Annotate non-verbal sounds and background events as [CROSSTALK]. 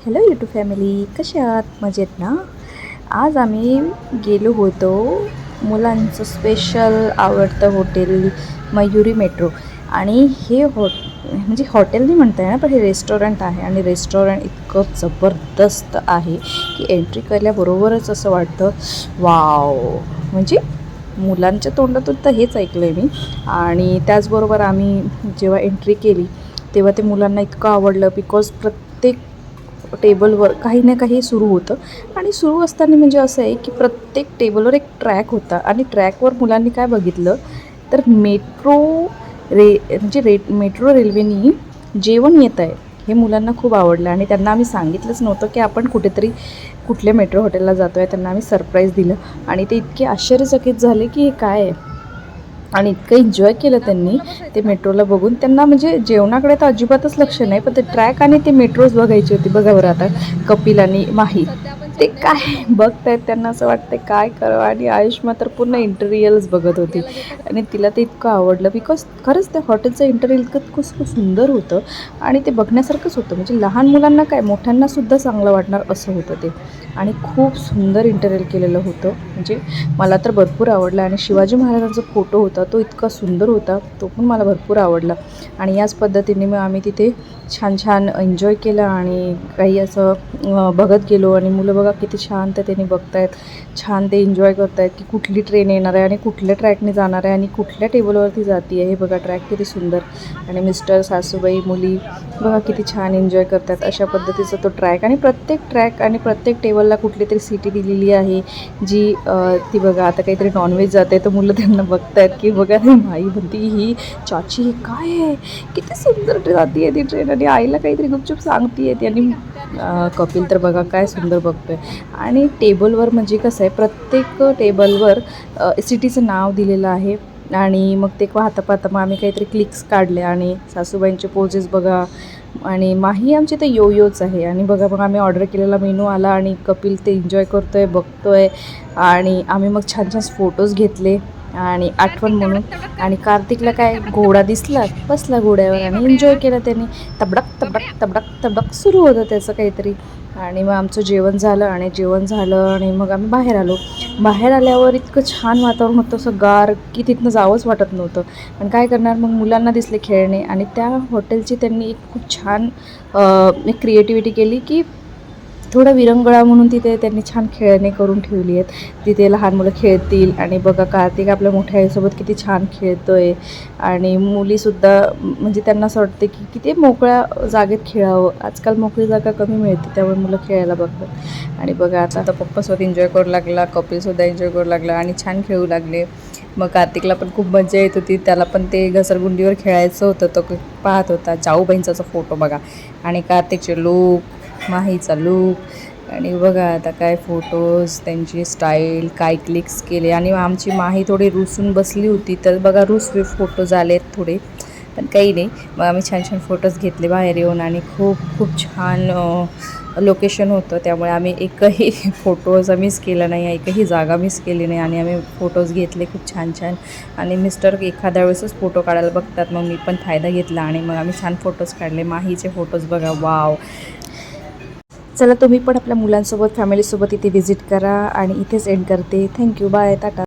Hello YouTube family कशा आहात? मजेत ना? आज आम्ही गेलो होतो मुलांचं स्पेशल आवडतं हॉटेल मयुरी मेट्रो आणि हे हॉ म्हणजे हॉटेल नाही म्हणता येणार पण हे रेस्टॉरंट आहे. आणि रेस्टॉरंट इतकं जबरदस्त आहे की एंट्री केल्याबरोबरच असं वाटतं वाव. म्हणजे मुलांच्या तोंडातून तर हेच ऐकलं आहे मी. आणि त्याचबरोबर आम्ही जेव्हा एंट्री केली तेव्हा ते मुलांना इतकं आवडलं बिकॉज प्रत्येक टेबलवर काही ना काही सुरू होतं. आणि सुरू असताना म्हणजे असं आहे की प्रत्येक टेबलवर एक ट्रॅक होता. आणि ट्रॅकवर मुलांनी काय बघितलं? तर मेट्रो रे म्हणजे रे मेट्रो रेल्वेनी जेवण येत आहे हे मुलांना खूप आवडलं. आणि त्यांना आम्ही सांगितलंच नव्हतं की आपण कुठेतरी कुठल्या मेट्रो हॉटेलला जातो आहे त्यांना आम्ही सरप्राईज दिलं. आणि ते इतके आश्चर्यचकित झाले की हे काय आहे? आणि इतकं एन्जॉय केलं त्यांनी ते मेट्रोला बघून. त्यांना म्हणजे जेवणाकडे तर अजिबातच लक्ष नाही पण ते ट्रॅक आणि ते मेट्रोज बघायची होती बघा बरं आता कपिल आणि माही. ते काय बघतायत त्यांना असं वाटतं काय करावं? आणि आयुष्मा तर पूर्ण इंटेरियल्स बघत होती. आणि तिला ते इतकं आवडलं बिकॉज खरंच त्या हॉटेलचं इंटरियल इतकं खूप सुंदर होतं आणि ते बघण्यासारखंच होतं. म्हणजे लहान मुलांना काय मोठ्यांनासुद्धा चांगलं वाटणार असं होतं ते. आणि खूप सुंदर इंटेरियल केलेलं होतं. म्हणजे मला तर भरपूर आवडलं आणि शिवाजी महाराजांचा फोटो होता तो इतका सुंदर होता तो पण मला भरपूर आवडला. आणि याच पद्धतीने मग आम्ही तिथे छान छान एन्जॉय केलं आणि काही असं बघत गेलो आणि मुलं बघा किती शांततेने बघतायत. छान ते एन्जॉय करतायत की कुठली ट्रेन येणार आहे आणि कुठल्या ट्रॅकने जाणार आहे आणि कुठल्या टेबलवरती जाते आहे. हे बघा ट्रॅक किती सुंदर. आणि मिस्टर सासूबाई मुली बघा किती छान एन्जॉय करतात. अशा पद्धतीचा तो ट्रॅक आणि प्रत्येक ट्रॅक आणि प्रत्येक टेबलला कुठली तरी सिटी दिलेली आहे. जी ती बघा आता काहीतरी नॉनव्हेज जाते तर मुलं त्यांना बघतायत की बघा ती माई म्हणती ही चाची हे काय आहे? किती सुंदर जाती आहे ती ट्रेन आणि आईला काहीतरी गुपचूप सांगते आहे ती. आणि कपिल तर बघा काय सुंदर बघतोय. आणि टेबलवर म्हणजे कसं आहे प्रत्येक टेबलवर सिटीचं नाव दिलेलं आहे आणि मग ते पाहता पाहता मग आम्ही काहीतरी क्लिक्स काढले आणि सासूबाईंचे पोजेस बघा आणि माही आमची तर यो योच आहे आणि बघा मग आम्ही ऑर्डर केलेला मेनू आला आणि कपिल ते एन्जॉय करतो आहे बघतो आहे आणि आम्ही मग छान छान फोटोज घेतले. आणि आठवण म्हणून. आणि कार्तिकला काय घोडा दिसला बसला घोड्यावर आणि एन्जॉय केलं त्याने. तबडक तबडक तबडक तबडक सुरू होतं त्याचं काहीतरी. आणि मग आमचं जेवण झालं आणि जेवण झालं आणि मग आम्ही बाहेर आलो. बाहेर आल्यावर इतकं छान वातावरण होतं असं गार की तिथनं जावंच वाटत नव्हतं. पण काय करणार मग मुलांना दिसले खेळणे आणि त्या हॉटेलची त्यांनी एक खूप छान एक क्रिएटिव्हिटी केली की थोडा विरंगळा म्हणून तिथे त्यांनी छान खेळणे करून ठेवली आहेत. तिथे लहान मुलं खेळतील आणि बघा कार्तिक आपल्या मोठ्या आईसोबत किती छान खेळतो आहे आणि मुलीसुद्धा म्हणजे त्यांना असं वाटते की किती मोकळ्या जागेत खेळावं. आजकाल मोकळी जागा कमी मिळते त्यामुळे मुलं खेळायला बघतात. आणि बघा आता आता पप्पासोबत एन्जॉय करू लागला कपिलसुद्धा एन्जॉय करू लागला आणि छान खेळू लागले. मग कार्तिकला पण खूप मजा येत होती. त्याला पण ते घसरगुंडीवर खेळायचं होतं तो पाहत होता जाऊबाईंचा फोटो बघा. आणि कार्तिकचे लूक माहीचा लूक आणि बघा आता काय फोटोज त्यांची स्टाईल काय क्लिक्स केले. आणि आमची माही थोडी रुसून बसली होती तर बघा रुस फोटोज आलेत थोडे. पण काही नाही. मग आम्ही छान छान फोटोज घेतले बाहेर येऊन आणि खूप खूप छान लोकेशन होतं. त्यामुळे आम्ही एकही [LAUGHS] फोटोज मिस केला नाही एकही जागा मिस केली नाही. आणि आम्ही फोटोज घेतले खूप छान छान. आणि मिस्टर एखाद्या वेळेसच फोटो काढायला बघतात. मग मी पण फायदा घेतला आणि मग आम्ही छान फोटोज काढले. माहीचे फोटोज बघा. वाव चला तुम्ही पण आपल्या मुलांसोबत फॅमिलीसोबत इथे व्हिजिट करा आणि इथेच एंड करते. Thank you bye Tata